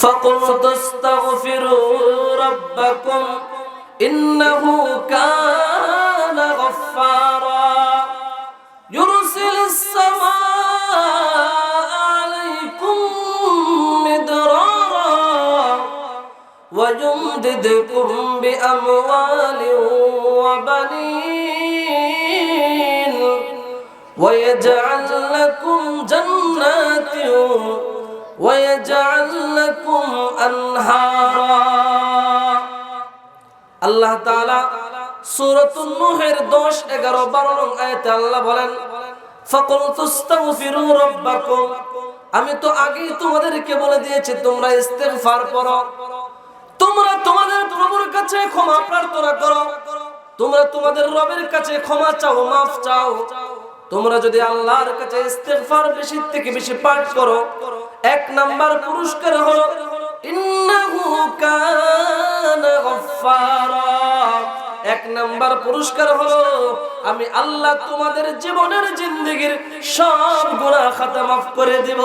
فقلت استغفروا ربكم إنه كان غفارا. يرسل السماء عليكم مدرارا ويمددكم بأموال وبنين ويجعل لكم جنات আল্লাহ তাআলা সূরাতুন নূহের 10 11 12 নং আয়াতে আল্লাহ বলেন আমি তো আগেই তোমাদেরকে বলে দিয়েছি, তোমরা ইস্তেগফার করো। তোমরা তোমাদের প্রভুর কাছে ক্ষমা প্রার্থনা করো। তোমরা তোমাদের রবের কাছে ক্ষমা চাও, মাফ চাও। তোমরা যদি আল্লাহর কাছে ইস্তেগফার বেশি থেকে বেশি পাঠ করো, এক নাম্বার পুরস্কার হলো, ইন্নাহু কানা গফফারা। এক নাম্বার পুরস্কার হলো, আমি আল্লাহ তোমাদের জীবনের জিন্দেগির সব গুনাহ খাতা মাফ করে দেব।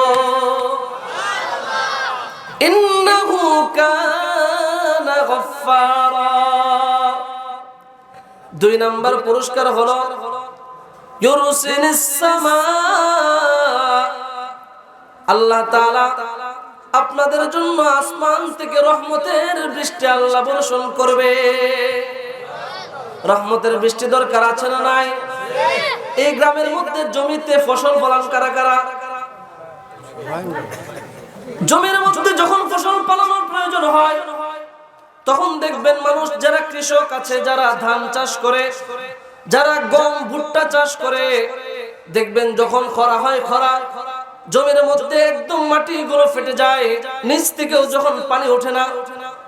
ইন্নাহু কানা গফফারা। দুই নাম্বার পুরস্কার হলো আল্লাহ তাআলা আপনাদের জন্য আসমান থেকে রহমতের বৃষ্টি আল্লাহ বর্ষণ করবে। রহমতের বৃষ্টি দরকার আছে না নাই? এই গ্রামের মধ্যে জমিতে ফসল ফলান কারা কারা? জমির মধ্যে যখন ফসল ফলানোর প্রয়োজন হয়, তখন দেখবেন মানুষ যারা কৃষক আছে, যারা ধান চাষ করে যারা গম, ভুট্টা চাষ করে, দেখবেন যখন খরা হয়, খরা জমির মধ্যে একদম মাটি গুলো ফেটে যায়, নিচ থেকেও যখন পানি ওঠে না,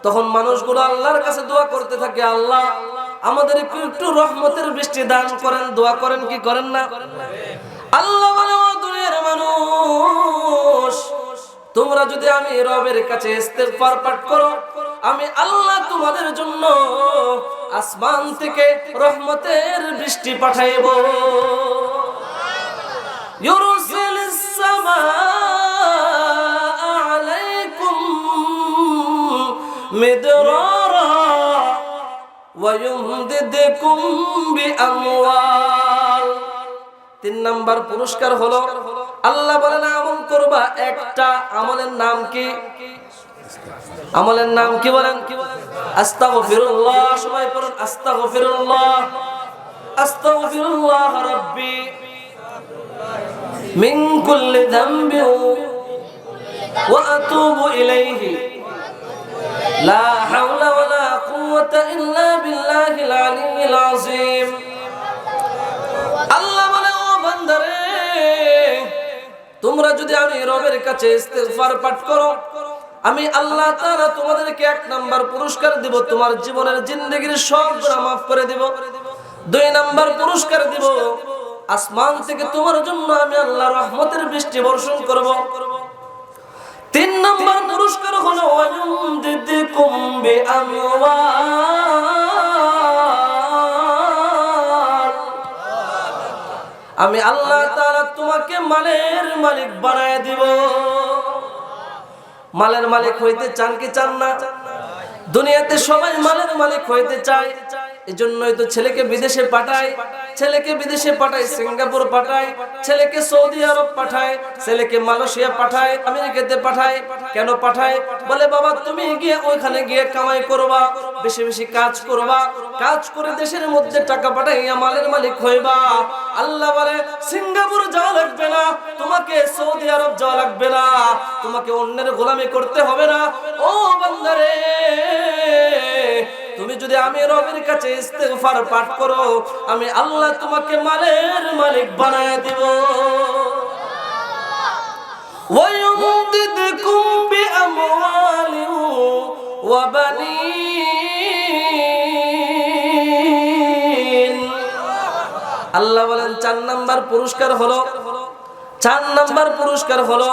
তখন মানুষগুলো আল্লাহর কাছে দোয়া করতে থাকে, আল্লাহ, আমাদের একটু রহমতের বৃষ্টি দান করেন, দোয়া করেন কি করেন না? আল্লাহ দুনিয়ার মানুষ, তোমরা যদি আমি রবের কাছে পাঠ করো আমি আল্লাহ তোমাদের জন্য আসমান থেকে রহমতের বৃষ্টি পাঠাইব। তিন নাম্বার পুরস্কার হলো, আল্লাহ বলেন আমল করবা, একটা আমলের নাম কি? আমলের নাম কি বলেন? আস্তাগফিরুল্লাহ, সবাই পড়ুন, আস্তাগফিরুল্লাহ। আস্তাগফিরুল্লাহ রাব্বি। মিন কুল্লি ذنب ওয়া আতুবু ইলাইহি। লা হাওলা ওয়ালা কুওয়াতা ইল্লা বিল্লাহিল আলিয়্যিল আযীম। আল্লাহ বলে, ও বান্দারে, তোমরা যদি আমি রবের কাছে ইস্তেগফার পাঠ করো আমি আল্লাহ তারা তোমাদেরকে এক নাম্বার পুরস্কার দিব, তোমার জীবনের জিন্দেগির সব মাফ করে দিব। দুই নাম্বার পুরস্কার দিব, আসমান থেকে তোমার জন্য আমি আল্লাহ রহমতের বৃষ্টি বর্ষণ করব। তিন নম্বর পুরস্কার হলো, ওয়ায়ুমদিদকুম বিআমওয়াল। আমি আল্লাহ তারা তোমাকে মালের মালিক বানায় দিব। মালের মালিক হইতে চান কি চান না? দুনিয়াতে সবাই মালের মালিক হইতে চায়। এজন্যই তো ছেলেকে বিদেশে পাঠায়। ছেলেকে বিদেশে পাঠায়, সিঙ্গাপুর পাঠায়, ছেলেকে সৌদি আরব পাঠায়, ছেলেকে মালয়েশিয়া পাঠায়, আমেরিকাতে পাঠায়, কেন পাঠায়? বলে, বাবা, তুমি গিয়ে ওইখানে গিয়ে কামাই করবা, বেশি বেশি কাজ করবা, কাজ করে দেশের মধ্যে টাকা পাঠাইয়া মালের মালিক হইবা। আল্লাহ বলে, সিঙ্গাপুর যাওয়া লাগবে না, তোমাকে সৌদি আরব যাওয়া লাগবে না, তোমাকে অন্যের গোলামি করতে হবে না। ও বান্দারে! তুমি যদি আমি রবের কাছে ইস্তেগফার পাঠ করো আমি আল্লাহ তোমাকে মালের মালিক বানায় দিব ويمددكم بأموال وبنين আল্লাহ বলেন চার নাম্বার পুরস্কার হলো চার নাম্বার পুরস্কার হলো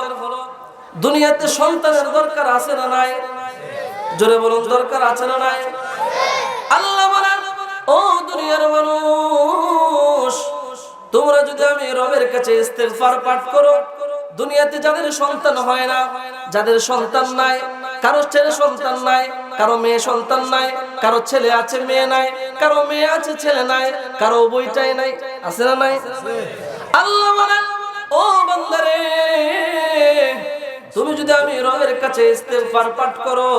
দুনিয়াতে সন্তানের দরকার আছে না নাই জোরে বলুন দরকার আছে না নাই আল্লাহ বলেন, ও দুনিয়ার মানুষ, তোমরা যদি আমি রবের কাছে ইস্তেগফার পাঠ করো, দুনিয়াতে যাদের সন্তান হয় না, যাদের সন্তান নাই, কারও ছেলে সন্তান নাই, কারও মেয়ে সন্তান নাই, কারও ছেলে আছে, মেয়ে নাই, কারও মেয়ে আছে, ছেলে নাই, কারও বইটাই নাই, আছে না নাই? আল্লাহ বলেন, ও বান্দারে, তুমি যদি আমি রবের কাছে ইস্তেগফার পাঠ করো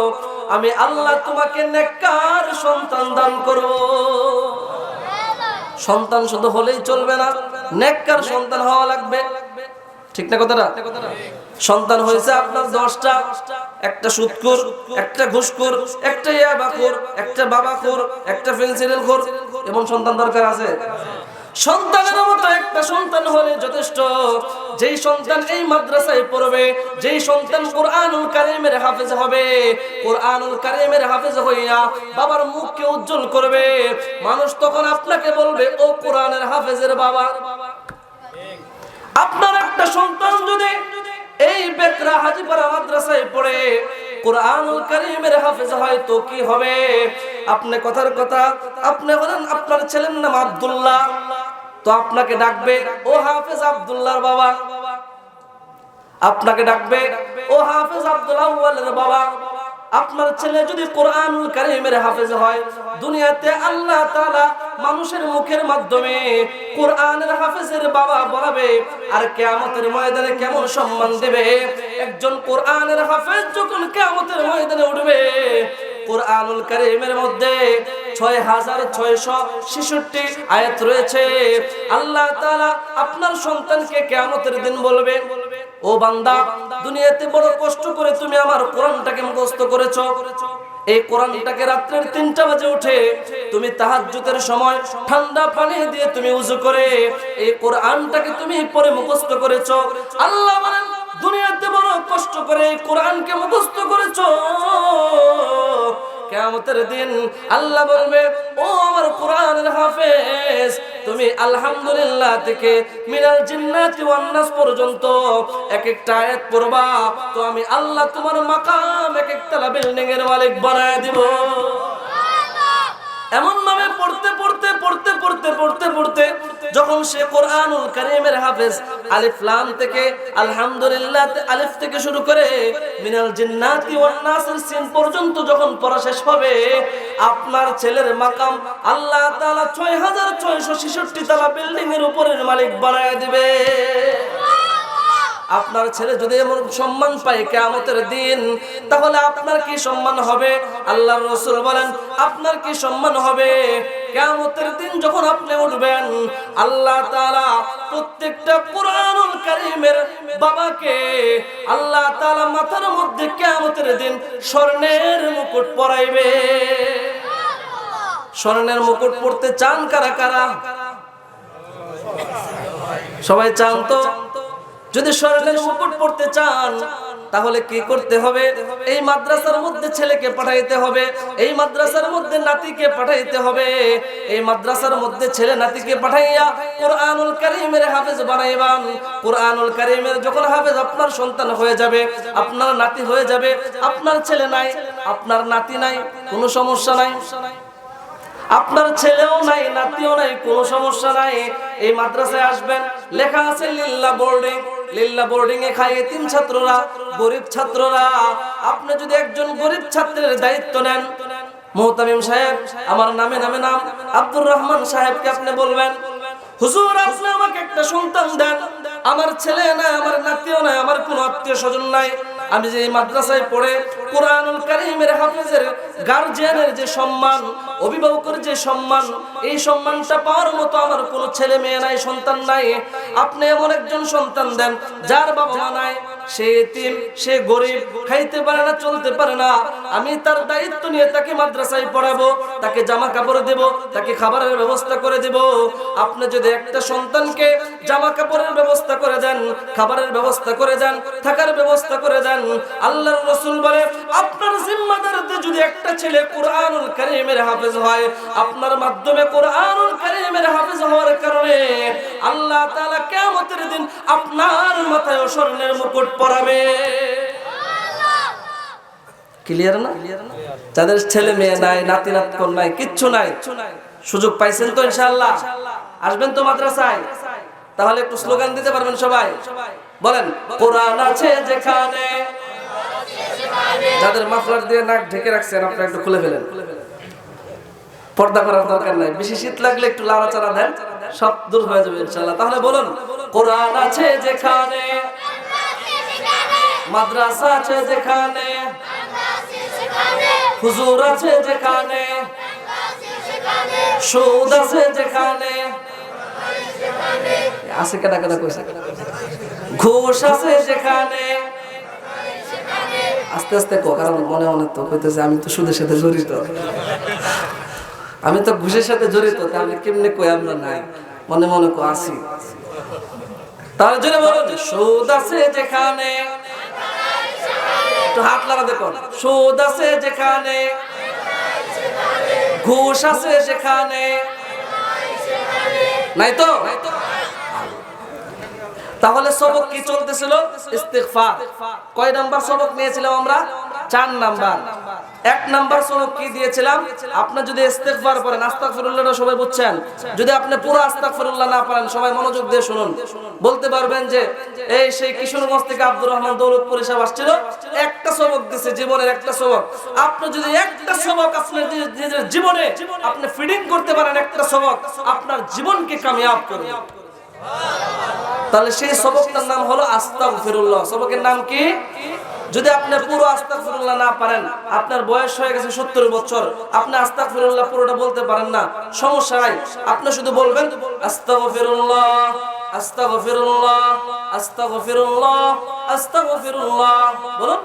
আমি আল্লাহ তোমাকে নেককার সন্তান দান করব। সন্তান শুধু হলেই চলবে না, নেককার সন্তান হওয়া লাগবে। ঠিক না কথাটা? সন্তান হয়েছে আপনার দশটা, একটা সুৎকুর, একটা ঘুষকুর একটা ইয়াবাকুর একটা বাবাকুর একটা পেন্সিলের খোর এবং সন্তান দরকার আছে? সন্তানের মতো একটা সন্তান হলে যথেষ্ট। যেই সন্তান এই মাদ্রাসায় পড়বে, যেই সন্তান কোরআনুল কারিমের হাফেজ হবে, কোরআনুল কারিমের হাফেজ হইয়া বাবার মুখকে উজ্জ্বল করবে। মানুষ তখন আপনাকে বলবে, ও কোরআনের হাফেজের বাবা। আপনার একটা সন্তান যদি এই বেকরা হাজিপাড়া মাদ্রাসায় পড়ে, কোরআনুল কারীমের হাফেজ হয় তো কি হবে? আপনি কথার কথা, আপনি বলেন আপনার ছেলের নাম আব্দুল্লাহ। তো আপনাকে ডাকবে, ও হাফেজ আব্দুল্লাহর বাবা। আপনাকে ডাকবে, ও হাফেজ আব্দুল্লাহ বাবা। আপনার ছেলে যদি কোরআনুল কারীমের হাফেজ হয়, দুনিয়াতে আল্লাহ তাআলা মানুষের মুখের মাধ্যমে কোরআনের হাফেজের বাবা বলাবে আর কিয়ামতের ময়দানে কেমন সম্মান দেবে? একজন কোরআনের হাফেজ যখন কিয়ামতের ময়দানে উঠবে, কোরআনুল কারীমের মধ্যে ছয় হাজার ছয়শো ছেষট্টি আয়াত রয়েছে। আল্লাহ আপনার সন্তানকে কিয়ামতের দিন বলবে, ও বান্দা, দুনিয়াতে বড় কষ্ট করে তুমি আমার কোরআনটাকে এই কোরআনটাকে রাত্রের তিনটা বাজে উঠে তুমি সময় ঠান্ডা পানি দিয়ে তুমি উজু করে এই কোরআনটাকে তুমি পরে মুখস্থ করেছ। আল্লাহ দুনিয়াতে বড় কষ্ট করে কোরআনকে মুখস্থ করেছ। কেয়ামতের দিন আল্লাহ বলবে, ও আমার কোরআনের হাফেজ, তুমি আলহামদুলিল্লাহ থেকে মিনাল জিন্নাতি ওয়ান্নাস পর্যন্ত এক একটা আয়াত পড়বা। তো আমি আল্লাহ তোমার মাকাম এক একতলা বিল্ডিং এর মালিক বানায় দিব। এমন ভাবে পড়তে পড়তে পড়তে পড়তে পড়তে পড়তে যখন সে কোরআনুল কারীমের হাফেজ আলিফ লাম থেকে, আলহামদুলিল্লাহ আলিফ থেকে শুরু করে মিনাল জিন্নাতি ওয়ান নাসের সিন পর্যন্ত যখন পড়া শেষ হবে, আপনার ছেলের মাকাম আল্লাহ তাআলা 6666 তলা বিল্ডিং এর উপরের মালিক বানায় দিবে। আপনার ছেলে যদি এমন সম্মান পায় কেয়ামতের দিন, তাহলে আপনার কি সম্মান হবে? আল্লাহ রসুল বলেন, আপনার কি সম্মান হবে? কেয়ামতের দিন যখন আপনি উঠবেন, আল্লাহ তাআলা প্রত্যেকটা কোরআনুল কারীমের বাবাকে আল্লাহ তাআলা মাথার মধ্যে কেয়ামতের দিন স্বর্ণের মুকুট পরাইবে। স্বর্ণের মুকুট পড়তে চান কারা কারা? সবাই চান তো? যদি স্বর্ণের মুকুট পড়তে চান, তাহলে কি করতে হবে? এই মাদ্রাসার মধ্যে ছেলেকে পাঠাইতে হবে, এই মাদ্রাসার মধ্যে নাতিকে পাঠাইতে হবে, এই মাদ্রাসার মধ্যে ছেলে নাতিকে পাঠাইয়া কোরআনুল কারীমের হাফেজ বানাইবান। কোরআনুল কারীমের যখন হাফেজ আপনার সন্তান হয়ে যাবে, আপনার নাতি হয়ে যাবে, আপনার ছেলে নাই, আপনার নাতি নাই, কোনো সমস্যা নাই। আপনার ছেলেও নাই, নাতিও নাই, কোনো সমস্যা নাই। এই মাদ্রাসায় আসবেন, লেখা আছে লিল্লা বোর্ডিং। লিল্লা বোর্ডিং এ খায় এতিম ছাত্ররা, গরিব ছাত্ররা। আপনি যদি একজন গরিব ছাত্রের দায়িত্ব নেন, মোহতামিম সাহেব, আমার নামে নামে নাম আব্দুর রহমান সাহেবকে আপনি বলবেন, হুজুর, আপনি আমাকে একটা সন্তান দেন। আমার ছেলে নাই, আমার নাতিও নাই, আমার কোনো আত্মীয় স্বজন নাই। আমি যে মাদ্রাসায় পড়ে কোরআনুল কারিমের হাফেজের গার্জিয়ানের যে সম্মান, অভিভাবকের যে সম্মান, এই সম্মানটা পাওয়ার মতো আমার কোনো ছেলে মেয়ে নাই, সন্তান নাই। আপনি এমন একজন সন্তান দেন, যার বাবা মা নাই সে এতিম, সে গরিব, খাইতে পারে না, চলতে পারে না। আমি তার দায়িত্ব নিয়ে তাকে মাদ্রাসায় পড়াবো, তাকে জামা কাপড় দেব, তাকে খাবারের ব্যবস্থা করে দেব। আপনি যদি একটা সন্তানকে জামা কাপড়ের ব্যবস্থা করে দেন, খাবারের ব্যবস্থা করে দেন, থাকার ব্যবস্থা করে দেন, আল্লাহর রসুল বলে, আপনার জিম্মাদারিতে যদি একটা ছেলে কোরআনুল কারীমের হাফেজ হয়, আপনার মাধ্যমে কোরআনুল কারীমের হাফেজ হওয়ার কারণে আল্লাহ তাআলা কিয়ামতের দিন আপনার মাথায় স্বর্ণের মুকুট পরাবে ক্লিয়ার না? যাদের ছেলে মেয়ে নাই, নাতি নাতকন নাই, কিচ্ছু নাই। সুযোগ পাইছেন তো আসবেন তো মাদ্রাসায়। তাহলে একটু স্লোগান দিতে পারবেন সবাই। বলেন, কোরআন আছে যেখানে। যাদের মাফলার দিয়ে নাক ঢেকে রাখছেন একটু খুলে ফেলেন। পর্দা করার দরকার নাই। বেশি শীত লাগলে একটু লাড়াচাড়া দেন, সব দূর হয়ে যাবে ইনশাআল্লাহ। তাহলে বলুন, কোরআন আছে যেখানে। মাদ্রাসা আছে যেখানে, হুজুর আছে যেখানে, সুদ আছে যেখানে, আছে কেনা কেনা কইছে? ঘুষ আছে যেখানে, আস্তে আস্তে কো, কারণ মনে মনে তো কইতেছে আমি তো সুদের সাথে জড়িত। আমি তো ঘুষের সাথে জড়িত তাহলে কেমনে কই আমরা নাই? মনে মনে কো আসি তার জন্য বলো সুদ আছে যেখানে একটু হাত লাগা দেখো সুদ আছে যেখানে, ঘুষ আছে যেখানে নাই তো? তাহলে সবক কি চলতেছিল? ইস্তিগফার। কয় নাম্বার সবক নিয়েছিলাম আমরা? চার নাম্বার। এক নাম্বার সবক কি দিয়েছিলাম? আপনি যদি ইস্তিগফার পড়েন, আস্তাগফিরুল্লাহটা সবাই বুঝছেন। যদি আপনি পুরো আস্তাগফিরুল্লাহ না পারেন সবাই মনোযোগ দিয়ে শুনুন। বলতে পারবেন যে, এই সেই কিশোরগঞ্জ থেকে আব্দুর রহমান দৌলতপুর সাহেব আসছিল। একটা সবক দিছে জীবনের একটা সবক। আপনি যদি একটা সবক আপনার নিজের জীবনে আপনি ফিডিং করতে পারেন একটা সবক, আপনার জীবনকে কামিয়াব করবে। তাহলে সেই সবকটার নাম হলো আস্তাগফিরুল্লাহ। সবকের নাম কি? যদি আপনি পুরো আস্তাগফিরুল্লাহ না পারেন, আপনার বয়স হয়ে গেছে সত্তর বছর, আপনি আস্তাগফিরুল্লাহ পুরোটা বলতে পারেন না, সমস্যা নাই। আপনি শুধু বলবেন বলুন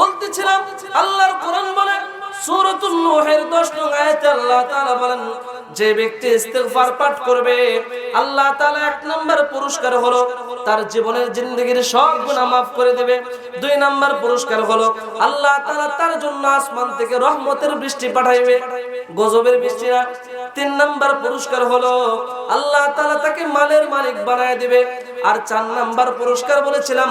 বলতেছিলাম, আল্লাহর কোরআন বলে, সূরাতুন নূহের 10 নং আয়াতে আল্লাহ তাআলা বলেন যে ব্যক্তি ইস্তিগফার পাঠ করবে, আল্লাহ তাআলা এক নাম্বার পুরস্কার হলো তার জীবনের জিন্দগির সব গুনাহ maaf করে দেবে। দুই নাম্বার পুরস্কার হলো আল্লাহ তাআলা তার জন্য আসমান থেকে রহমতের বৃষ্টি পাঠাইবে, গজবের বৃষ্টি না। তিন নাম্বার পুরস্কার হলো আল্লাহ তাআলা তাকে মালের মালিক বানায় দিবে। আর চার নাম্বার পুরস্কার বলেছিলাম,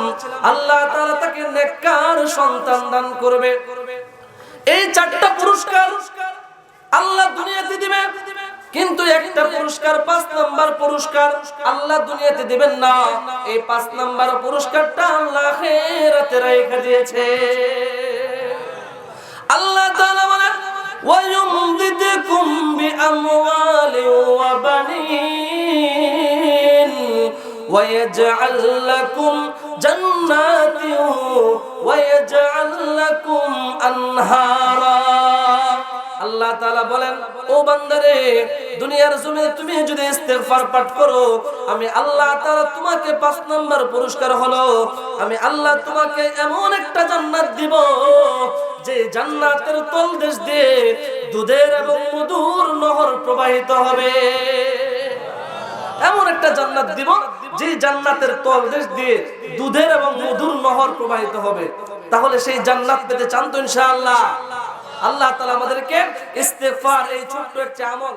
আল্লাহ তাআলা তাকে নেককার সন্তান দান করবে। এই চারটা পুরস্কার আল্লাহ দুনিয়াতে দিবে কিন্তু একটা পুরস্কার পাঁচ নাম্বার পুরস্কার আল্লাহ দুনিয়াতে দিবেন না এই পাঁচ নাম্বার পুরস্কারটা আল্লাহ আখিরাতে রেখে দিয়েছে আল্লাহ তাআলা বলেন ويمددكم بأموال وبنين ويجعل لكم جنات ويجعل لكم أنهارا আল্লাহ তাআলা বলেন, ও বান্দারে, দুনিয়ার জমিনে তুমি যদি ইস্তেগফার পাঠ করো, আমি আল্লাহ তাআলা তোমাকে পাঁচ নাম্বার পুরস্কার হলো, আমি আল্লাহ তোমাকে এমন একটা জান্নাত দিব, যে জান্নাতের তলদেশ দিয়ে দুধের এবং মধুর নহর প্রবাহিত হবে। এমন একটা জান্নাত দিব, যে জান্নাতের তলদেশ দিয়ে দুধের এবং মধুর নহর প্রবাহিত হবে। তাহলে সেই জান্নাত পেতে চান তো ইনশাআল্লাহ। আল্লাহ তালা আমাদেরকে ইস্তেফার এই ছোট্ট একটা আমল